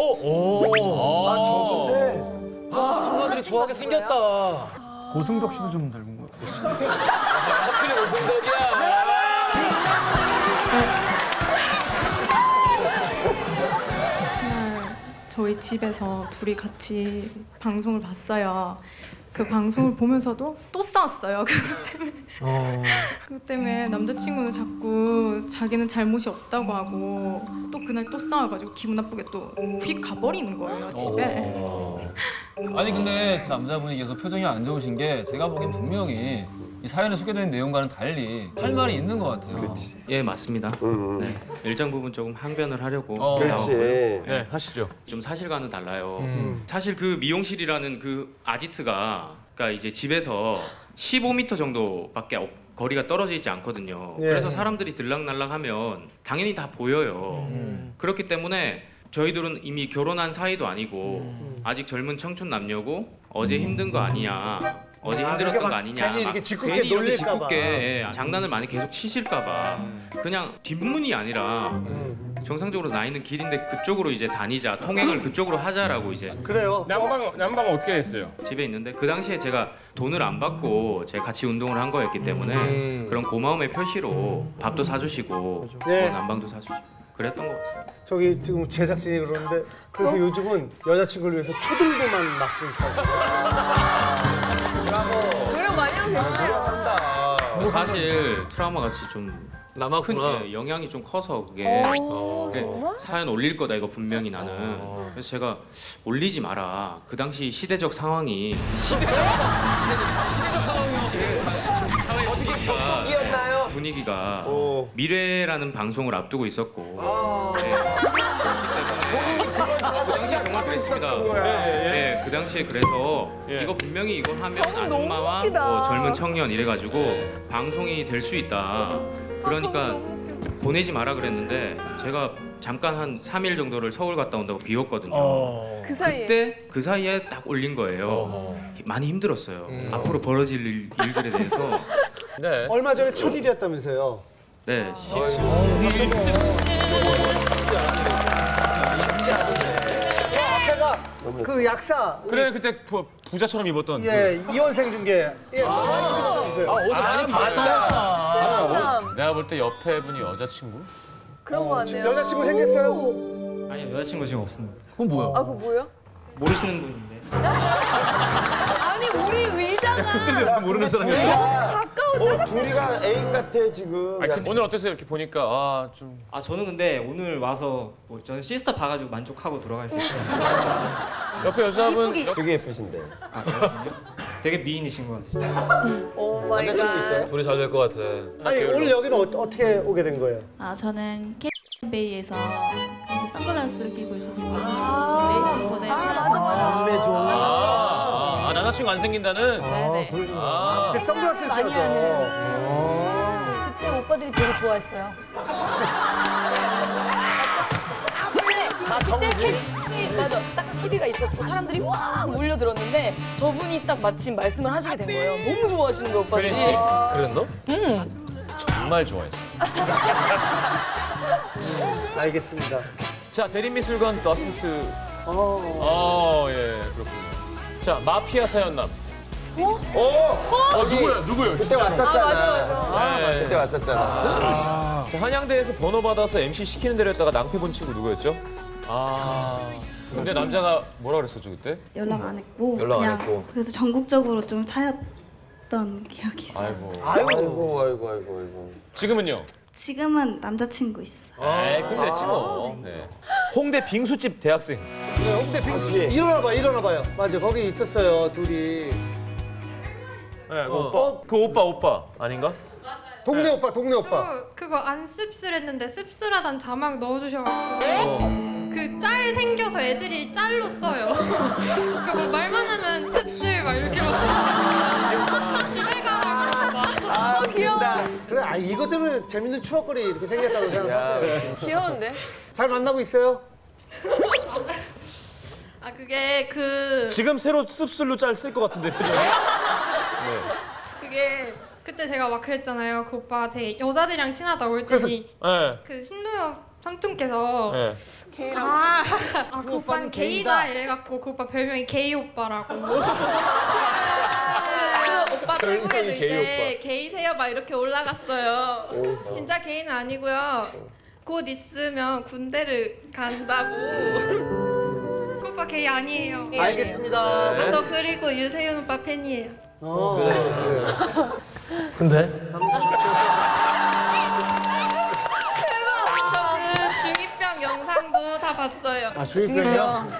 아 저건데. 아, 순간들이 좋아하게 생겼다. 고승덕 씨도 좀 닮은 것 같아요. 하필 오승덕이야. 그날 저희 집에서 둘이 같이 방송을 봤어요. 그 방송을 보면서도 또 싸웠어요. 그것 때문에. 그것 때문에 남자친구는 자꾸 자기는 잘못이 없다고 하고 또 그날 또 싸워가지고 기분 나쁘게 또 휙 가버리는 거예요 집에. 아니 근데 저 남자분이 계속 표정이 안 좋으신 게 제가 보기엔 분명히 이 사연에 소개된 내용과는 달리 할 말이 있는 것 같아요. 예 맞습니다. 네. 일정 부분 조금 항변을 하려고 어. 나왔고요. 네. 하시죠. 좀 사실과는 달라요. 음. 사실 그 미용실이라는 그 아지트가 그러니까 이제 집에서 15m 정도밖에 없- 거리가 떨어져 있지 않거든요. 예. 그래서 사람들이 들락날락하면 당연히 다 보여요. 음. 그렇기 때문에 저희들은 이미 결혼한 사이도 아니고 아직 젊은 청춘 남녀고 어제 힘든 거 아니야. 어제 아, 힘들었던 거막 아니냐. 괜히 이렇게 막 짓궂게 괜히 이렇게 놀릴까 봐. 짓궂게 예, 장난을 많이 계속 치실까 봐. 그냥 뒷문이 아니라 정상적으로 나 있는 길인데 그쪽으로 이제 다니자. 통행을 그쪽으로 하자라고 이제 그래요. 남방 남방 어떻게 됐어요? 집에 있는데 그 당시에 제가 돈을 안 받고 제가 같이 운동을 한 거였기 때문에 음. 그런 고마움의 표시로 밥도 사주시고 네. 뭐 난방도 사주시고 그랬던 것 같습니다. 저기 지금 제작진이 그러는데 그래서 요즘은 여자친구를 위해서 초등부만 맡긴 거예요. 노력 많이 하고 계시네요. 사실 트라우마 같이 좀 큰 남았구나. 예, 영향이 좀 커서 그게. 어. 네, 사연 올릴 거다 이거 분명히 나는. 그래서 제가 올리지 마라. 그 당시 시대적 상황이. 시대적 상황이 분위기가 분위기가 미래라는 방송을 앞두고 있었고. 네. 그 당시에 정말 그랬습니다 네, 그 당시에 그래서 이거 분명히 이거 하면 아줌마와 웃기다. 뭐 젊은 청년 이래가지고 방송이 될 수 있다 그러니까 보내지 마라 그랬는데 제가 잠깐 한 3일 정도를 서울 갔다 온다고 비웠거든요. 그 사이에. 그때 그 사이에 딱 올린 거예요. 많이 힘들었어요. 앞으로 벌어질 일, 일들에 대해서. 네. 얼마 전에 첫 일이었다면서요. 네. 시- 앞 그 약사 그래 그때 부, 부자처럼 입었던. 예 이원생 중계 예 많이 보세요. 어디서 많이 봤다. 실험남 내가 볼 때 옆에 분이 여자친구? 그런 거 같네요. 여자친구 생겼어요? 아니요 여자친구 지금 없습니다. 그건 뭐야? 아 그거 뭐예요? 모르시는 분인데. 우리 의자가 모르는 사람이. 어, 둘이가 애인 같아 지금. 아니, 그, 오늘 어땠어요? 이렇게 보니까 아 좀. 아 저는 근데 오늘 와서 뭐 저는 시스터 봐가지고 만족하고 들어갈 수 있을 것 같습니다. 옆에 여자분 옆- 되게 예쁘신데. 아 그렇군요. 되게 미인이신 것 같으시죠. 오 마이 갓. 둘이 잘 될 것 같아. 아니 오늘 여기는 어, 어떻게 오게 된 거예요? 아 저는 K베이에서 그 선글라스를 끼고 있어서 남자친구 안 생긴다는. 네네 아, 그때 선글라스를 많이 껴서 그때 오빠들이 되게 좋아했어요. 근데 그때 TV 맞아 딱 TV가 있었고 사람들이 와 몰려들었는데 저분이 딱 마침 말씀을 하시게 된 거예요. 너무 좋아하시는 거예요 오빠들이. 혜린 씨. 그랬너? 응. 정말 좋아했어. 알겠습니다. 자 대림미술관 더스트. 어. 어, 예, 그렇군요. 자, 마피아 사연남. 어 누구야 누구요? 그때 왔었잖아. 네. 그때 왔었잖아. 자, 한양대에서 번호 받아서 MC 시키는 대로 했다가 낭패 본 친구 누구였죠? 아. 근데 남자가 뭐라 그랬었죠 그때? 연락 안 했고 연락 안 그냥 했고. 그래서 전국적으로 좀 차였던 기억이 있어요. 아이고 아이고 아이고 아이고 아이고. 지금은요? 지금은 남자친구 있어요 에이, 끝냈지 뭐. 네. 홍대 빙수집 대학생. 네, 홍대 빙수 일어나봐 일어나봐요. 맞아 거기 있었어요 둘이. 네, 그 오빠. 그 오빠 오빠 아닌가? 동네 오빠 동네 오빠. 저 그거 안 씁쓸했는데 씁쓸하단 자막 넣어주셔가지고 그 짤 생겨서 애들이 짤로 써요. 그러니까 뭐 말만 하면 씁쓸 막 이렇게 막 집에 아 귀엽다. 그래 아 이것 때문에 재밌는 추억거리 이렇게 생겼다고 생각하세요. 귀여운데? 잘 만나고 있어요? 아 그게 그 지금 새로 씁쓸로 짤 쓸 것 같은데 표정이. 그게 그때 제가 막 그랬잖아요. 그 오빠 되게 여자들이랑 친하다고 그래서- 했더니 네. 그 신도엽 삼촌께서 네. 아, 아, 그 오빠는 오빠는 게이다 게이다. 이래갖고 그 오빠 별명이 게이 오빠라고. 게이 이제 게이세요 막 이렇게 올라갔어요. 진짜 게이는 아니고요. 곧 있으면 군대를 간다고. 그 오빠 게이 아니에요. 알겠습니다. 아, 저 그리고 유세윤 오빠 팬이에요. 어, 그래, 그래. 근데? 저그 중이병 영상도 다 봤어요. 아, 주입병이요?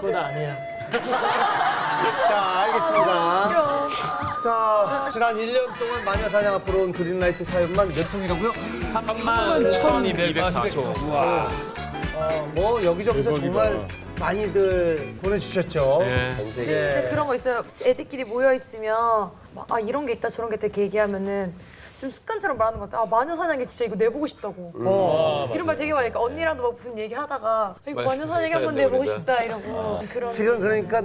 그건 아니야. 자, 알겠습니다. 자, 지난 1년 동안 마녀사냥 앞으로 온 그린라이트 사연만 몇 통이라고요? 3만 1244초. 와. 어, 뭐 여기저기서 정말 많이들 보내주셨죠. 예. 예. 진짜 그런 거 있어요. 애들끼리 모여 있으면 막, 아 이런 게 있다 저런 게 있다 이렇게 얘기하면은 좀 습관처럼 말하는 것 같아. 아 마녀 사냥이 진짜 이거 내보고 싶다고. 어. 이런 말 되게 많이 하니까 언니랑도 막 무슨 얘기 하다가 이거. 마녀 사냥이 한번 내보고. 싶다 이러고 그런. 지금 그러니까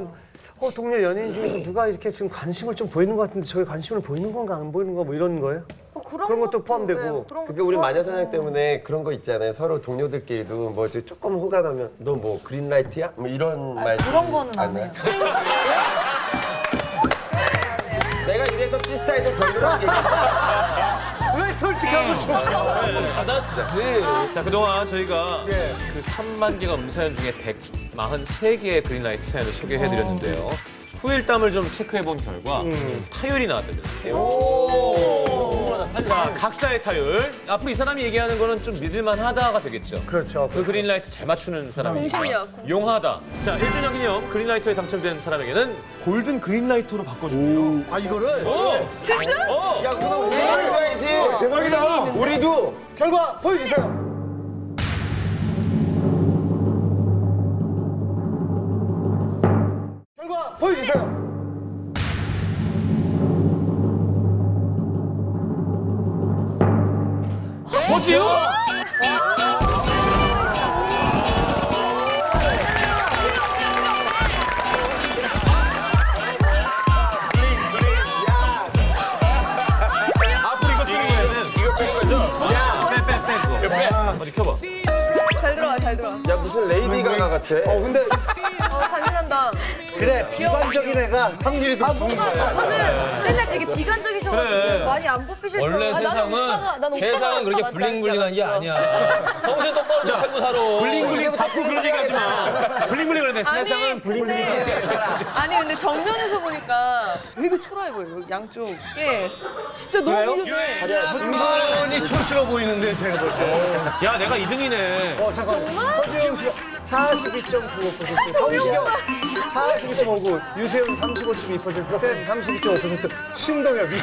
어, 동료 연예인 중에서 누가 이렇게 지금 관심을 좀 보이는 것 같은데 저게 관심을 보이는 건가 안 보이는 건가 뭐 이런 거예요? 어, 그런, 그런 것도 포함되고. 네, 뭐 그런 그게 우리 포함되고. 마녀 사냥 때문에 그런 거 있잖아요. 서로 동료들끼리도 뭐 이제 조금 호감하면 너 뭐 그린라이트야? 뭐 이런 말 그런 거는 안 해요. 내가 이래서 시스타이들 별로라고 얘기했지. 왜 솔직하고 좋아? 받아주지. 자 그동안 저희가 예. 그 3만 개가 음사연 중에 143개의 그린라이트 사연을 소개해드렸는데요. 후일담을 좀 체크해본 결과 타율이 나왔거든요. 자 각자의 타율. 앞으로 이 사람이 얘기하는 거는 좀 믿을만 하다가 되겠죠. 그렇죠. 그 그린라이트 잘 맞추는 사람이 공신력. 용하다. 자 1주년 기념 그린라이터에 당첨된 사람에게는 골든 그린라이터로 바꿔줘요. 아 이거를 어! 진짜? 어! 야, 그럼 우리도 해줘야지. 대박이다. 우리도. 결과 보여주세요. 결과 보여주세요. 뭐지요? 앞으로 이거 쓰는 거에는 이거 쓰는 거죠? 야, 빼, 빼, 빼, 그거. 빼. 어디 켜봐. 잘 들어와 잘 들어와. 야, 무슨 레이디 가가 같아. 어 근데. 그래 비관적인 애가 확률이 더 좋은 거야. 저는 맨날 되게 비관적이셔가지고 그래. 많이 안 뽑히실 줄 원래 알았는데. 아, 나는 오빠가- 세상은 오빠가 세상은 그렇게 블링블링한 게. 아니야. 정신 똑바로 좀 살고 살아. 블링블링 자꾸 그런 얘기 하지 마. 블링블링 그러네. 세상은 블링블링. 아니 근데 정면에서 보니까 되게 초라해 보여요 양쪽에 진짜 너무 비슷해 은근히 촌스러워 보이는데 제가 볼 때. 야, 내가 2등이네. 어 잠깐. 허주영 씨가 42.95%, 성시경 42.59, 유세윤 35.2%, 쌤 32.5%, 신동엽 2%.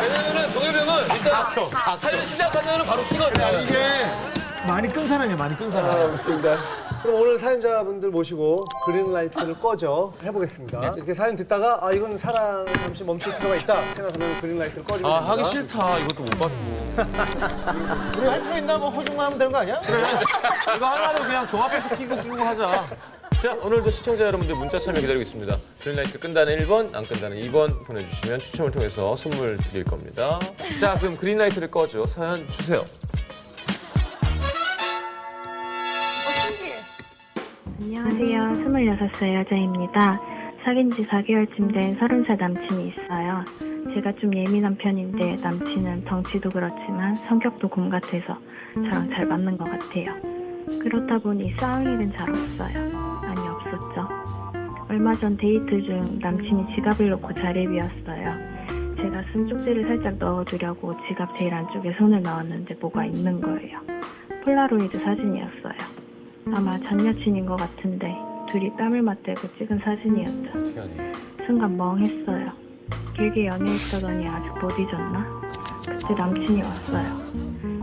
왜냐면은 동해병은 일단 사연 시작하면 바로 키거든. 이게 많이 끈 사람이야, 많이 끈 사람. 그럼 오늘 사연자분들 모시고 그린라이트를 꺼져 해보겠습니다. 이렇게 사연 듣다가 아 이건 사랑 잠시 멈출 필요가 있다 생각하면 그린라이트를 꺼주면 아, 됩니다. 하기 싫다. 이것도 못 받고. 우리 할 필요 있나? 뭐 허중만 하면 되는 거 아니야? 이거 하나로 그냥 종합해서 끼고 끼고 하자. 자, 오늘도 시청자 여러분들 문자 참여 기다리고 있습니다. 그린라이트 끈다는 1번, 안 끈다는 2번 보내주시면 추첨을 통해서 선물 드릴 겁니다. 자, 그럼 그린라이트를 꺼줘. 사연 주세요. 안녕하세요. 26살 여자입니다. 사귄 지 4개월쯤 된 30살 남친이 있어요. 제가 좀 예민한 편인데 남친은 덩치도 그렇지만 성격도 곰 같아서 저랑 잘 맞는 것 같아요. 그렇다 보니 싸울 일은 잘 없어요. 아니, 없었죠. 얼마 전 데이트 중 남친이 지갑을 놓고 자리에 비웠어요. 제가 쓴 쪽지를 살짝 넣어두려고 지갑 제일 안쪽에 손을 넣었는데 뭐가 있는 거예요. 폴라로이드 사진이었어요. 아마 전 여친인 것 같은데 둘이 뺨을 맞대고 찍은 사진이었죠. 순간 멍했어요. 길게 연애했다더니 아직 못 잊었나? 그때 남친이 왔어요.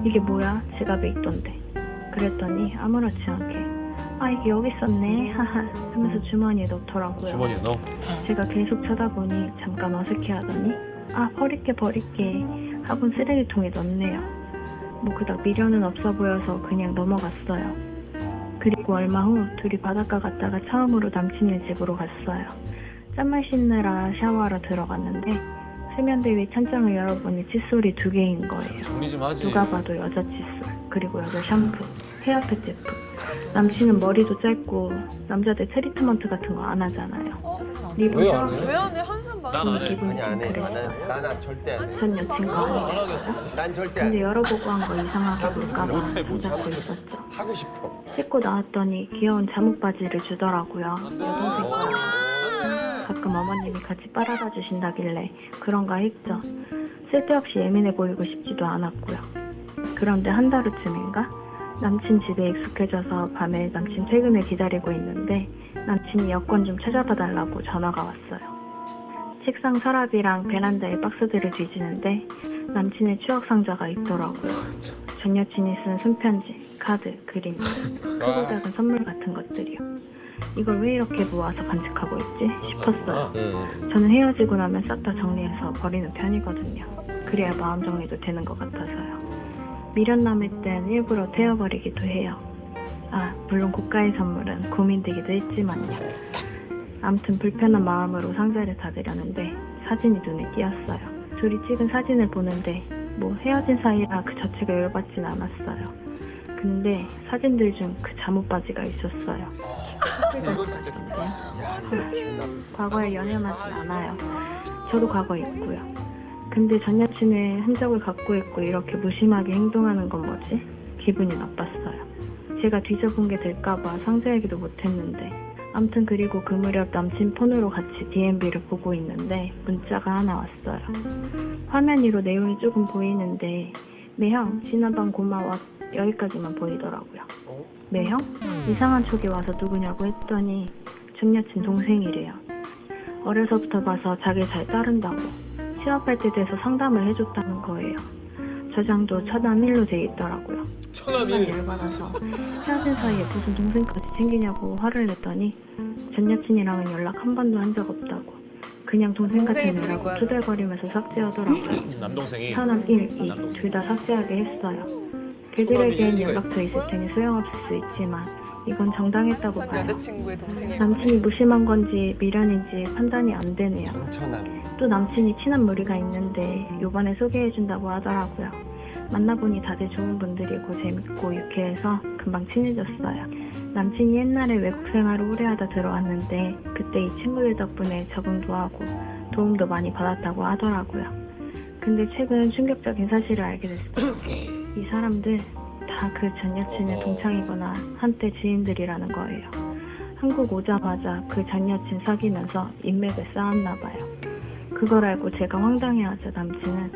이게 뭐야? 지갑에 있던데. 그랬더니 아무렇지 않게 아 이게 여기 있었네 하하 하면서 주머니에 넣더라고요. 주머니에 넣어. 제가 계속 쳐다보니 잠깐 어색해하더니 아 버릴게 버릴게 하곤 쓰레기통에 넣네요. 뭐 그닥 미련은 없어 보여서 그냥 넘어갔어요. 그리고 얼마 후 둘이 바닷가 갔다가 처음으로 남친네 집으로 갔어요. 짠맛 씻느라 샤워하러 들어갔는데 세면대 위 찬장을 열어보니 칫솔이 두 개인 거예요. 정리 좀 하지. 누가 봐도 여자 칫솔. 그리고 여자 샴푸, 헤어팩 제품. 남친은 머리도 짧고 남자들 트리트먼트 같은 거 안 하잖아요. 리본 왜안 샤워 해? 왜 안 해? 항상 봐. 난 안 해. 기분이 아니 안 해. 그래요. 나는 나는 절대 안 해. 전 여친과 함께 난 절대 안 근데 해. 열어보고 한 거 이상하게 볼까봐 못해, 못해. 붙잡고 있었죠. 하고 싶어. 씻고 나왔더니 귀여운 잠옷 바지를 주더라고요. 여동생 거라고. 가끔 어머님이 같이 빨아다 주신다길래 그런가 했죠. 쓸데없이 예민해 보이고 싶지도 않았고요. 그런데 한 달 후쯤인가 남친 집에 익숙해져서 밤에 남친 퇴근을 기다리고 있는데 남친이 여권 좀 찾아봐 달라고 전화가 왔어요. 책상 서랍이랑 베란다에 박스들을 뒤지는데 남친의 추억 상자가 있더라고요. 전 여친이 쓴 손편지, 카드, 그림, 크고 작은 선물 같은 것들이요. 이걸 왜 이렇게 모아서 간직하고 있지 싶었어요. 저는 헤어지고 나면 싹 다 정리해서 버리는 편이거든요. 그래야 마음 정리도 되는 것 같아서요. 미련 남을 땐 일부러 태워버리기도 해요. 아, 물론 고가의 선물은 고민되기도 했지만요. 아무튼 불편한 마음으로 상자를 닫으려는데 사진이 눈에 띄었어요. 둘이 찍은 사진을 보는데 뭐 헤어진 사이라 그 자체가 열받진 않았어요. 근데 사진들 중 그 잠옷 바지가 있었어요. 이건 진짜 과거에 연연하진 않아요. 저도 과거 있고요. 근데 전 여친의 흔적을 갖고 있고 이렇게 무심하게 행동하는 건 뭐지? 기분이 나빴어요. 제가 뒤져본 게 될까봐 상자이기도 못했는데 암튼 그리고 그 무렵 남친 폰으로 같이 DMB를 보고 있는데 문자가 하나 왔어요. 화면 위로 내용이 조금 보이는데 매형 지난밤 고마워 여기까지만 보이더라고요. 매형? 이상한 촉이 와서 누구냐고 했더니 전 여친 동생이래요. 어려서부터 봐서 자기 잘 따른다고 취업할 때 돼서 상담을 해줬다는 거예요. 저장도 천안 1로 돼 있더라고요. 순간 열받아서 헤어진 사이에 무슨 동생까지 챙기냐고 화를 냈더니 전 여친이랑은 연락 한 번도 한 적 없다고 그냥 동생 같은 애라고. 투덜거리면서 삭제하더라고요. 남동생이 천안 1, 2둘다 삭제하게 했어요. 그들에겐 일리가 연락처 있을 테니 소용없을 수 있지만 이건 정당했다고 전 봐요. 여자친구의 동생이 남친이 무심한 건지 미련인지 판단이 안 되네요. 천안. 또 남친이 친한 무리가 있는데 요번에 소개해준다고 하더라고요. 만나보니 다들 좋은 분들이고 재밌고 유쾌해서 금방 친해졌어요. 남친이 옛날에 외국 생활을 오래 하다 들어왔는데 그때 이 친구들 덕분에 적응도 하고 도움도 많이 받았다고 하더라고요. 근데 최근 충격적인 사실을 알게 됐어요. 이 사람들 다 그 전 여친의 동창이거나 한때 지인들이라는 거예요. 한국 오자마자 그 전 여친 사귀면서 인맥을 쌓았나 봐요. 그걸 알고 제가 황당해하자 남친은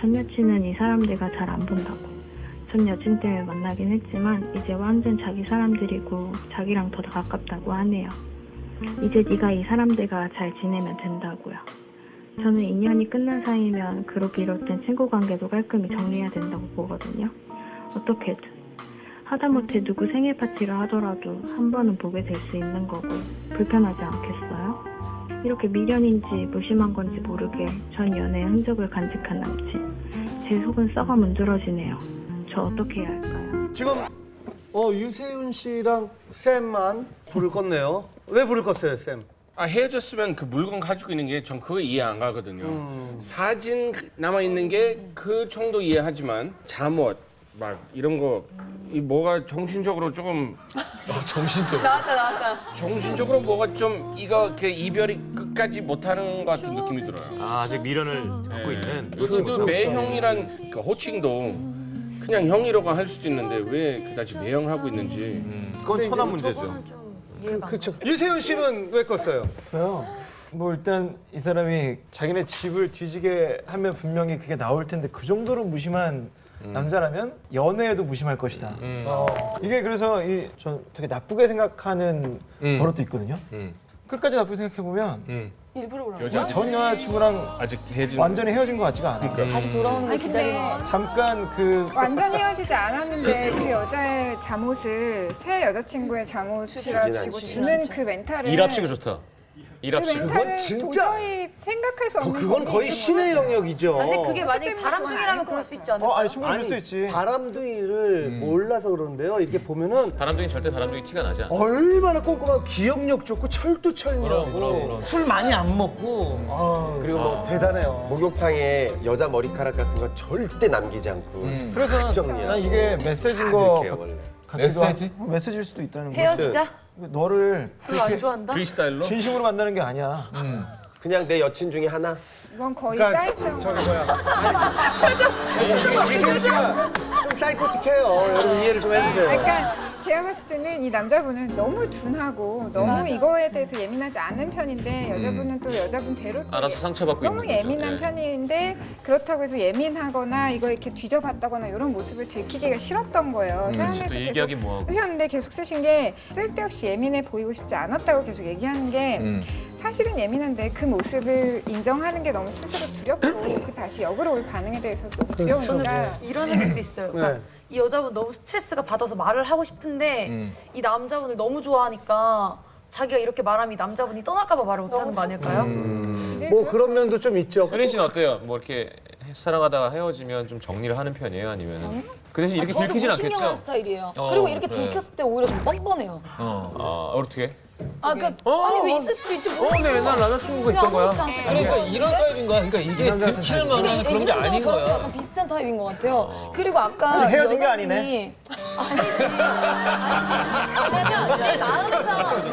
전 여친은 이 사람들과 잘 안 본다고. 전 여친 때문에 만나긴 했지만 이제 완전 자기 사람들이고 자기랑 더 가깝다고 하네요. 이제 네가 이 사람들과 잘 지내면 된다고요. 저는 인연이 끝난 사이면 그로 비롯된 친구 관계도 깔끔히 정리해야 된다고 보거든요. 어떻게든. 하다못해 누구 생일 파티를 하더라도 한 번은 보게 될 수 있는 거고 불편하지 않겠어요? 이렇게 미련인지 무심한 건지 모르게 전 연애의 흔적을 간직한 남친. 제 속은 썩어 문드러지네요. 저 어떻게 해야 할까요? 지금 어 유세윤 씨랑 쌤만 불을 껐네요. 왜 불을 껐어요, 쌤? 아 헤어졌으면 그 물건 가지고 있는 게 전 그거 이해 안 가거든요. 음. 사진 남아 있는 게 그 정도 이해하지만 잠옷 막 이런 거 이 뭐가 정신적으로 조금 정신적으로. 나왔다 나왔다. 정신적으로 뭐가 좀 이거 그 이별이 끝까지 못하는 것 같은 느낌이 들어요. 아, 아직 미련을 갖고 있는 이그 친구. 매형이란 그 호칭도 그냥 형이라고 할 수도 있는데 왜 그다지 매형하고 있는지. 그건 천한 문제죠. 그렇죠. 유세윤 씨는 왜 껐어요? 저요. 뭐 일단 이 사람이 자기네 집을 뒤지게 하면 분명히 그게 나올 텐데 그 정도로 무심한 남자라면 연애에도 무심할 것이다. 어, 이게 그래서 이 전 되게 나쁘게 생각하는 음. 버릇도 있거든요. 음. 끝까지 나쁘게 생각해 보면 음. 일부러 그런 여자? 전 여자친구랑 아직 헤어진 완전히 헤어진 것 같지가 않아. 그러니까. 다시 돌아오는 걸 기다리는 잠깐 그 완전 헤어지지 않았는데 그 여자의 잠옷을 새 여자친구의 잠옷이라고 않지. 주는 그 멘탈은 일합치가 좋다. 그 일합시다. 멘탈을 진짜- 도저히 생각할 수 그- 없는 그건 거의 신의 영역이죠. 근데 그게 만약에 바람둥이라면 그럴 수 있지 않을까? 어, 아니 충분히 아니, 그럴 수 있지. 바람둥이를 몰라서 그러는데요. 이렇게 보면은 바람둥이 절대 바람둥이 티가 나지 않아. 얼마나 꼼꼼하고 기억력 좋고 철두철미하고 술 많이 안 먹고 아, 그리고 뭐 대단해요. 목욕탕에 여자 머리카락 같은 거 절대 남기지 않고 그래서 정리하고. 난 이게 메시지인 다거 그렇게 해요, 원래. 같기도 메시지? 하고 메시지일 수도 있다는 거야. 헤어지자? 너를 별로 안 좋아한다? 프리스타일로? 진심으로 만나는 게 아니야. 그냥 내 여친 중에 하나. 이건 거의 그러니까 사이트형 저기 뭐야. 이승현 씨가 좀 사이코틱해요. 여러분 이해를 좀 해주세요. 그러니까 제가 봤을 때는 이 남자분은 너무 둔하고 너무 맞아. 이거에 대해서 예민하지 않은 편인데 여자분은 또 여자분대로 또 알아서 상처받고 너무 있는 거죠. 예민한 예. 편인데 그렇다고 해서 예민하거나 이거 이렇게 뒤져봤다거나 이런 모습을 들키기가 싫었던 거예요. 음, 또 계속 얘기하기 뭐하고. 쓰셨는데 계속 쓰신 게 쓸데없이 예민해 보이고 싶지 않았다고 계속 얘기하는 게 음. 사실은 예민한데 그 모습을 인정하는 게 너무 스스로 두렵고 그 다시 역으로 올 반응에 대해서 너무 두려우니까 이런 생각도 있어요. 그러니까 네. 이 여자분 너무 스트레스가 받아서 말을 하고 싶은데 음. 이 남자분을 너무 좋아하니까 자기가 이렇게 말하면 이 남자분이 떠날까봐 말을 못하는 거 아닐까요? 음. 뭐 그런 면도 좀 있죠. 혜린 씨는 어때요? 뭐 이렇게 사랑하다가 헤어지면 좀 정리를 하는 편이에요? 아니면 그 대신 이렇게 저도 들키진 무신경한 않겠죠? 스타일이에요. 어, 그리고 이렇게 그래. 들켰을 때 오히려 좀 뻔뻔해요. 어. 아, 어떻게? 아, 그러니까 어, 아니 왜 어. 있을 수도 있지. 어, 내 옛날 남자친구가 있던 거야. 그러니까 이런 타입인 거야. 그러니까 이게 들킬 만한 근데 그런 이게 남자가 아닌 거야. 약간 비슷한 타입인 것 같아요. 그리고 아까 아직 헤어진 게 아니네. 아니지.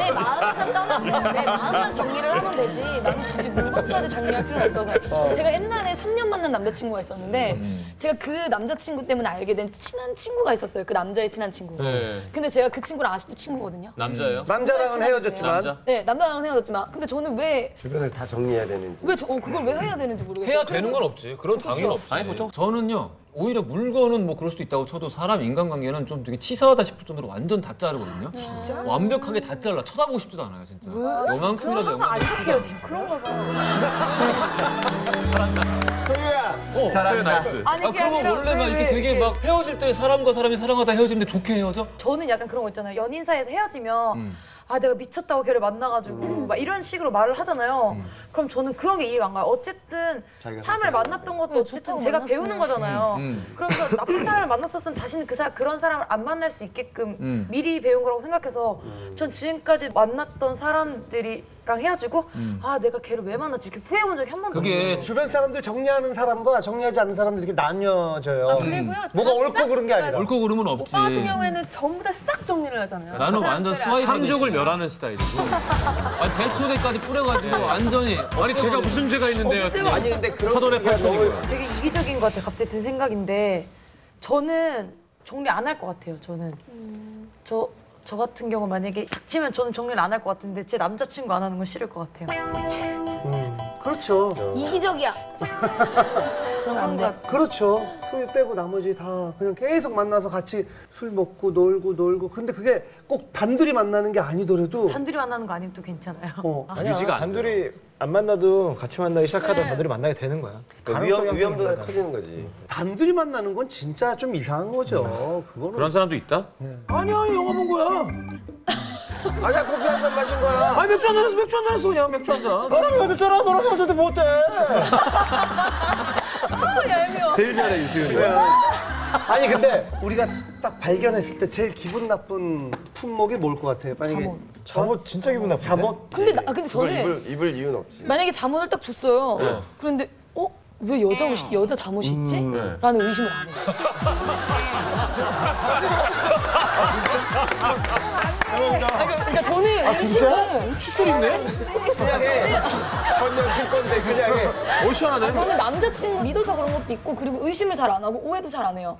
내 마음에서 떠나면 내 마음만 정리를 하면 되지. 나는 굳이 물건까지 정리할 필요는 없다고 생각해. 제가 옛날에 3년 만난 남자친구가 있었는데 제가 그 남자친구 때문에 알게 된 친한 친구가 있었어요. 그 남자의 친한 친구. 네. 근데 제가 그 친구랑 아직도 친구거든요. 남자예요? 남자랑은 헤어졌지만 남자? 네, 남자랑 헤어졌지만 근데 저는 왜 주변을 다 정리해야 되는지. 왜 저, 어, 그걸 왜 해야 되는지 모르겠어요. 해야 되는 그래도- 건 없지. 그런 당연 없지. 아니, 보통- 저는요. 오히려 물건은 뭐 그럴 수도 있다고 쳐도 사람 인간관계는 좀 되게 치사하다 싶을 정도로 완전 다 자르거든요. 진짜? 완벽하게 다 잘라. 쳐다보고 싶지도 않아요, 진짜. 요만큼이라도 항상 안 영광 좋게 헤어지죠. 그런가 봐요. 소유야. 어, 잘한다. 나이스. 아니, 아, 그게 그러면 아니라 원래 막 왜, 이렇게 왜, 되게 이렇게. 막 헤어질 때 사람과 사람이 사랑하다 헤어지는데 좋게 헤어져? 저는 약간 그런 거 있잖아요. 연인 사이에서 헤어지면 아 내가 미쳤다고 걔를 만나가지고 막 이런 식으로 말을 하잖아요. 그럼 저는 그런 게 이해가 안 가요. 어쨌든 자기가 사람을 만났던 것도 어쨌든 제가 배우는 거잖아요. 음. 그러면서 나쁜 사람을 만났었으면 다시는 그 사, 그런 사람을 안 만날 수 있게끔 음. 미리 배운 거라고 생각해서 전 지금까지 만났던 사람들이 랑 헤어지고 아 내가 걔를 왜 만났지 이렇게 후회해본 적이 한 번도 그게 없어요. 주변 사람들 정리하는 사람과 정리하지 않는 사람들이 이렇게 나뉘어져요. 아, 그리고요. 뭐가 다 옳고 싹 그른 게 아니라. 옳고 그름은 없지. 오빠 같은 경우에는 전부 다 싹 정리를 하잖아요. 나는 완전 스와이프 삼족을 멸하는 스타일이고. 아, 제초대까지 뿌려가지고 완전히 아니, 제가 무슨 죄가 있는데요? 아니 근데 그런 사돈의 얘기가 팔촌이고요. 너무- 되게 이기적인 것 같아요. 갑자기 든 생각인데 저는 정리 안 할 것 같아요. 저는 저. 저 같은 경우 만약에 닥치면 저는 정리를 안 할 것 같은데 제 남자친구 안 하는 건 싫을 것 같아요. 음, 그렇죠. 이기적이야. 그럼 안 돼. 그렇죠. 소유 빼고 나머지 다 그냥 계속 만나서 같이 술 먹고 놀고 놀고. 근데 그게 꼭 단둘이 만나는 게 아니더라도 단둘이 만나는 거 아니면 또 괜찮아요. 어, 아니야, 유지가 안 단둘이 안 만나도 같이 만나기 시작하다 단둘이 만나게 되는 거야. 그 가능성이 위험 항상 위험도가 있는 거잖아. 커지는 거지. 단둘이 만나는 건 진짜 좀 이상한 거죠. 그거는 그런 사람도 있다? 아니야 영화 본 거야. 아니야 커피 한 잔 마신 거야. 아니 맥주 한잔 해서 맥주 한잔 했어 그냥 맥주 한 잔. 너랑 헤어졌잖아. 너랑 헤어졌는데 뭐 어때? 제일 잘해, 유수현이. 아니 근데 우리가 딱 발견했을 때 제일 기분 나쁜 품목이 뭘 것 같아요? 만약에 잠옷 진짜 기분 나쁜데? 잠옷 근데 나, 아, 근데 그걸 저는 입을 입을 이유는 없지. 만약에 잠옷을 딱 줬어요. 그런데 어? 왜 여자 옷, 여자 잠옷이 있지? 네. 라는 의심을 안 해요. 그러니까 저는 의심을 칫솔 있네? 그냥 해. 전 여친 건데 그냥 해. 오, 시원하네. 아, 저는 남자친구 믿어서 그런 것도 있고 그리고 의심을 잘 안 하고 오해도 잘 안 해요.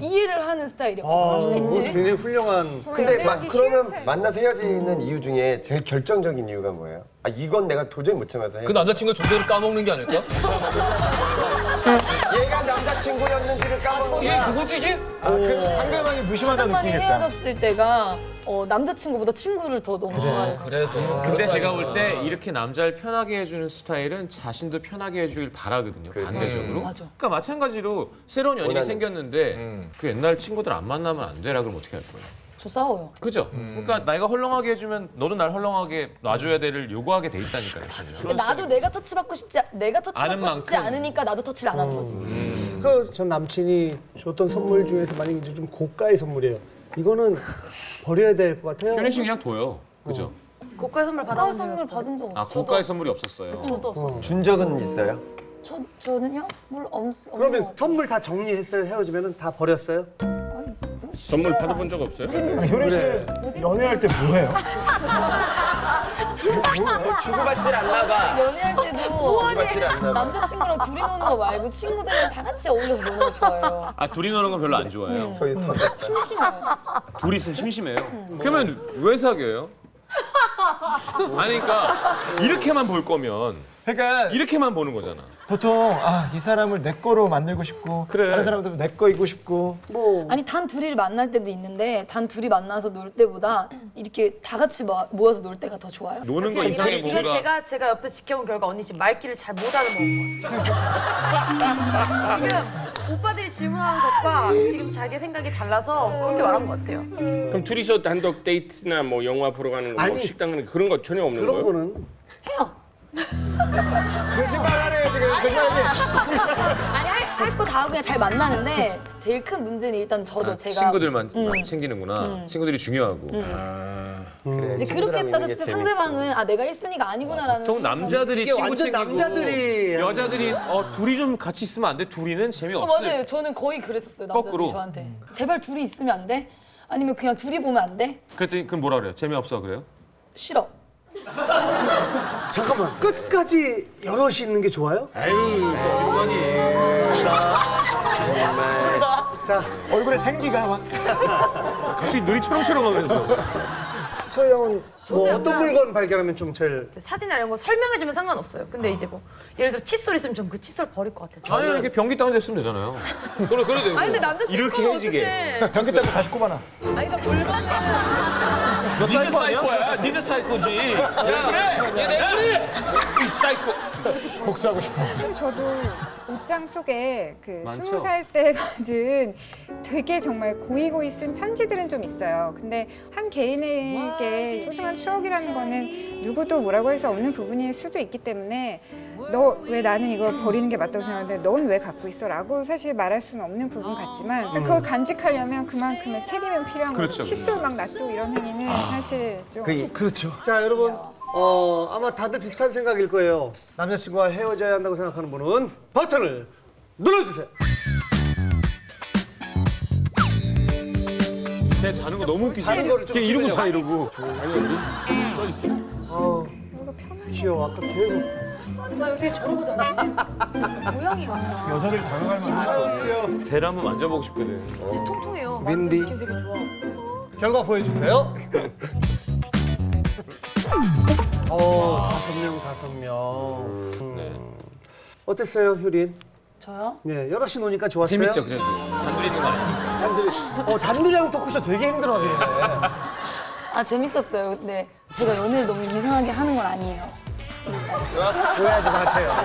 이해를 하는 스타일이에요. 아, 그럴 수도 있지. 굉장히 훌륭한 근데 막 그러면 만나서 헤어지는 이유 중에 제일 결정적인 이유가 뭐예요? 아 이건 내가 도저히 못 참아서 해. 그 남자친구의 존재를 까먹는 게 아닐까? 얘가 남자친구였는지를 까먹는 이게 거야. 그거지 이게? 아, 그 상대방이 무심하다는 상대방이 느끼겠다. 헤어졌을 때가 어, 남자친구보다 친구를 더 너무 좋아해요. 그래서. 근데 제가 볼 때 이렇게 남자를 편하게 해주는 스타일은 자신도 편하게 해주길 바라거든요. 반대적으로. 맞아. 그러니까 마찬가지로 새로운 연인이 원하는. 생겼는데 음. 그 옛날 친구들 안 만나면 안 되라 그러면 어떻게 할 거예요? 저 싸워요. 그죠? 그러니까 내가 헐렁하게 해주면 너도 날 헐렁하게 놔줘야 되를 요구하게 돼 있다니까요. 근데 나도 내가 터치 받고 싶지 않- 내가 터치 아는 받고 싶지 만큼. 않으니까 나도 터치를 안 하는 거지. 그 전 남친이 줬던 선물 중에서 만약에 이제 좀 고가의 선물이에요. 이거는 버려야 될 것 같아요. 현희 씨 그냥 둬요. 그죠? 고가 선물 받은 선물 받은 적 없어. 아 고가의 선물이 없었어요. 저도 없었어요. 준 적은 있어요? 저 저는요? 뭘 없, 없는 것 그러면 같아요. 선물 다 정리했어요? 헤어지면은 다 버렸어요? 선물 받아본 적 없어요? 효린 씨 연애할 때 뭐해요? 주고받질 않나 봐. 연애할 때도 주고받질 않나 봐. 남자친구랑 둘이 노는 거 말고 친구들이랑 다 같이 어울려서 노는 거 좋아해요. 아 둘이 노는 건 별로 안 좋아해요. 소위 터졌다. 심심해요. 둘이 있으면 심심해요. 그러면 왜 사귀어요? 아니 그러니까 이렇게만 볼 거면 그러니까 이렇게만 보는 거잖아. 보통 아 이 사람을 내 거로 만들고 싶고 그래. 다른 사람도 내 거이고 싶고 뭐 아니 단 둘이를 만날 때도 있는데 단 둘이 만나서 놀 때보다 이렇게 다 같이 모- 모여서 놀 때가 더 좋아요. 노는 거 이상의 지금 뭔가 제가 제가 옆에 지켜본 결과 언니 지금 말귀를 잘 못 알아먹은 것 같아요. 지금 오빠들이 질문하는 것과 지금 자기 생각이 달라서 그렇게 말한 것 같아요. 그럼 둘이서 단독 데이트나 뭐 영화 보러 가는 거, 뭐 아니. 식당 가는 거 그런 거 전혀 없는 그런 거예요? 거는 거짓말하네요 지금 아니야. 아니 할 거 다 하고 그냥 잘 만나는데 제일 큰 문제는 일단 저도 아, 제가 친구들만 음. 챙기는구나. 음. 친구들이 중요하고. 그래, 이제 친구랑 그렇게 있는 따졌을 게때 재밌고. 상대방은 아 내가 1순위가 아니구나라는 보통 생각이- 남자들이 이게 친구 완전 챙기고 남자들이 여자들이 어 둘이 좀 같이 있으면 안 돼? 둘이는 어, 재미없어. 맞아요. 저는 거의 그랬었어요. 남자들이 거꾸로. 저한테 제발 둘이 있으면 안 돼? 아니면 그냥 둘이 보면 안 돼? 그랬더니 그럼 뭐라 그래요? 재미없어 그래요? 싫어. 잠깐만 끝까지 여럿이 있는 게 좋아요? 아유 또 정말. 자 얼굴에 생기가 막 갑자기 눈이 초롱초롱하면서. 소영은 뭐 어떤 물건 발견하면 좀 제일 사진이나 이런 거 설명해주면 상관없어요. 근데 이제 뭐 예를 들어 칫솔 있으면 전 그 칫솔 버릴 것 같아서. 아니 이렇게 변기 다운 데 쓰면 되잖아요. 그래 그래 되고. 아니 근데 남자친구가 이렇게 해지게. 변기 닦고 다시 꼽아놔 아니 그러니까 골반은 너 사이코 아니야? 니네 사이코지. 야 그래. 그래. 이 사이코. 복수하고 싶어 저도 옷장 속에 그 많죠? 스무 살 때 받은 되게 정말 고이고이 쓴 편지들은 좀 있어요. 근데 한 개인에게 소중한 추억이라는 거는 누구도 뭐라고 할 수 없는 부분일 수도 있기 때문에 너 왜 나는 이걸 버리는 게 맞다고 생각하는데 넌 왜 갖고 있어? 라고 사실 말할 수는 없는 부분 같지만 그걸 간직하려면 그만큼의 책임은 필요한 거죠. 그렇죠. 칫솔 막 놔두고 이런 행위는 사실 좀 그렇죠. 자 여러분 어 아마 다들 비슷한 생각일 거예요. 남자친구와 헤어져야 한다고 생각하는 분은 버튼을 눌러주세요. 쟤 자는 거 너무 웃기지. 자는 거를 좀 걔 이러고 자. 이러고. 있어. 아우 귀여워. 아까 계속 나 요새 저러고 자지. 모양이 같나. 여자들이 당황할 만한 귀여워. 배를 한번 만져보고 싶거든. 통통해요. 윈디. 만져 느낌 되게 좋아. 결과 보여주세요. 어 다섯 명 다섯 명. 음. 어땠어요 효린? 저요? 네 여럿이 노니까 좋았어요. 재밌죠 그래도. 단둘이 있는 거 아니니까. 단둘이 어 단둘이 하는 토크쇼 되게 힘들어하겠네. 아 재밌었어요. 근데 제가 연애를 너무 이상하게 하는 건 아니에요. 오해하지 마세요.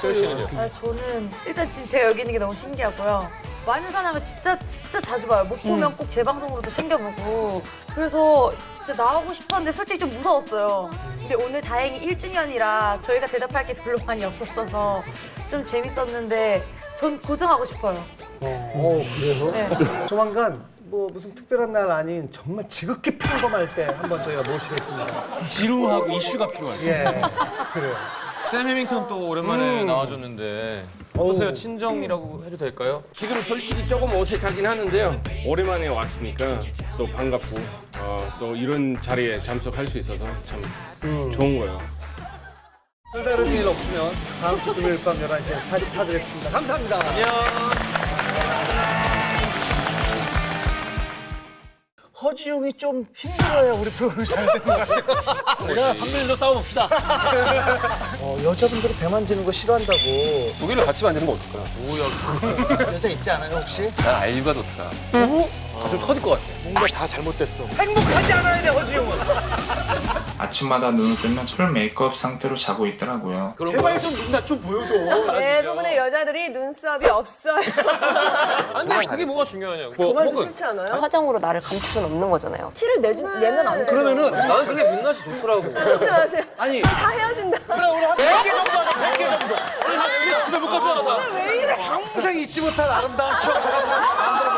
소희 씨는요? 아, 저는 일단 지금 제가 여기 있는 게 너무 신기하고요. 많은 사람을 진짜 진짜 자주 봐요. 못 보면 꼭 재방송으로도 챙겨보고. 그래서 진짜 나오고 싶었는데 솔직히 좀 무서웠어요. 근데 오늘 다행히 1주년이라 저희가 대답할 게 별로 많이 없었어서 좀 재밌었는데 전 고정하고 싶어요. 어, 그래서? 네. 조만간 뭐 무슨 특별한 날 아닌 정말 지극히 평범할 때 한번 저희가 모시겠습니다. 지루하고 이슈가 필요할 때. 예, 그래요. 샘 해밍턴 또 오랜만에 음. 나와줬는데 어떠세요? 어우. 친정이라고 해도 될까요? 지금 솔직히 조금 어색하긴 하는데요. 오랜만에 왔으니까 또 반갑고 어, 또 이런 자리에 참석할 수 있어서 참 음. 좋은 거예요. 별다른 일 없으면 다음 주 금요일 밤 11시에 다시 찾아뵙겠습니다. 감사합니다. 안녕. 허지웅이 좀 힘들어야 우리 프로그램이 잘 되는 것 같아요. 우리가 3대1로 싸워봅시다. 어, 여자분들은 배 만지는 거 싫어한다고. 두 개를 같이 만드는 거 어떨까? 여자 있지 않아요, 혹시? 난 아이유가 좋더라. 오? 가슴 터질 것 같아. 뭔가 다 잘못됐어. 행복하지 않아야 돼, 허지웅은. 아침마다 눈을 뜨면 풀 메이크업 상태로 자고 있더라고요. 제발 좀나좀 보여줘. 대부분의 여자들이 눈썹이 없어요. 아니 그게 뭐가 중요하냐고. 정말 혹은 싫지 않아요? 화장으로 나를 감출 수는 없는 거잖아요. 티를 내주, 내면 안 돼요. 그러면은 나는 그게 민낯이 좋더라고. 찍지 마세요. 아니 다 헤어진다. 그래 우리 한 100개 정도 하자 100개 정도. 집에 못 가져가. 왜 이래? 평생 잊지 못할 아름다운 보는